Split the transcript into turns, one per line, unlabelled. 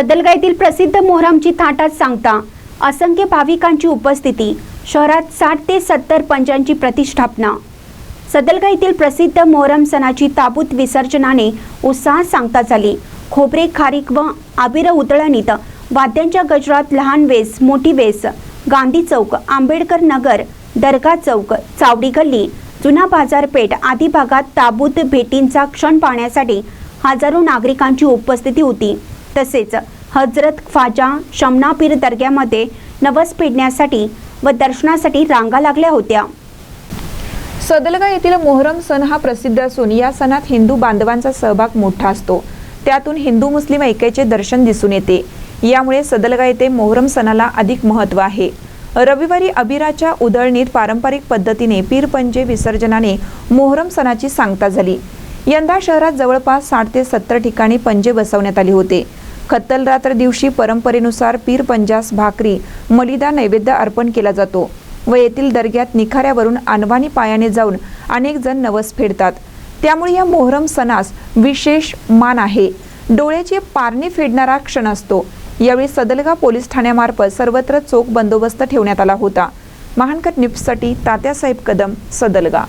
सदलगा येथील प्रसिद्ध मोहरमची थाटात सांगता असंख्य भाविकांची उपस्थिती शहरात साठ ते सत्तर पंचांची प्रतिष्ठापना. सदलगा येथील प्रसिद्ध मोहरम सणाची ताबूत विसर्जनाने उत्साहात सांगता झाली खोबरे खारीक व आबिर उतळणीत वाद्यांच्या गजरात लहान वेस मोठी वेस गांधी चौक आंबेडकर नगर दर्गा चौक चावडी गल्ली जुना बाजारपेठ आदी भागात ताबूत भेटींचा क्षण पाहण्यासाठी हजारो नागरिकांची उपस्थिती होती. तसेच हजरत ख्वाजा शमनापीर दर्ग्यामध्ये नवस फेडण्यासाठी व दर्शनासाठी रांगा लागल्या होत्या.
सदलगा येथील मोहरम सण हा प्रसिद्ध असून या सणात हिंदू बांधवांचा सहभाग मोठा असतो. त्यातून हिंदू मुस्लिम ऐक्याचे दर्शन दिसून येते. यामुळे सदलगा येथे मोहरम सणाला अधिक महत्त्व आहे. रविवारी अबिराच्या उधळणीत पारंपरिक पद्धतीने पीरपंजे विसर्जनाने मोहरम सणाची सांगता झाली. यंदा शहरात जवळपास साठ ते सत्तर ठिकाणी पंजे बसवण्यात आले होते. खत्तल रात्र दिवशी परंपरेनुसार पीर पंजास भाकरी मलिदा नैवेद्य अर्पण केला जातो व येथील दर्ग्यात निखाऱ्यावरून अनवाणी पायाने जाऊन अनेक जण नवस फेडतात. त्यामुळे या मोहरम सणास विशेष मान आहे. डोळ्याची पारणी फेडणारा क्षण असतो. यावेळी सदलगा पोलीस ठाण्यामार्फत सर्वत्र चोख बंदोबस्त ठेवण्यात आला होता. महानकट न्यूजसाठी तात्यासाहेब कदम सदलगा.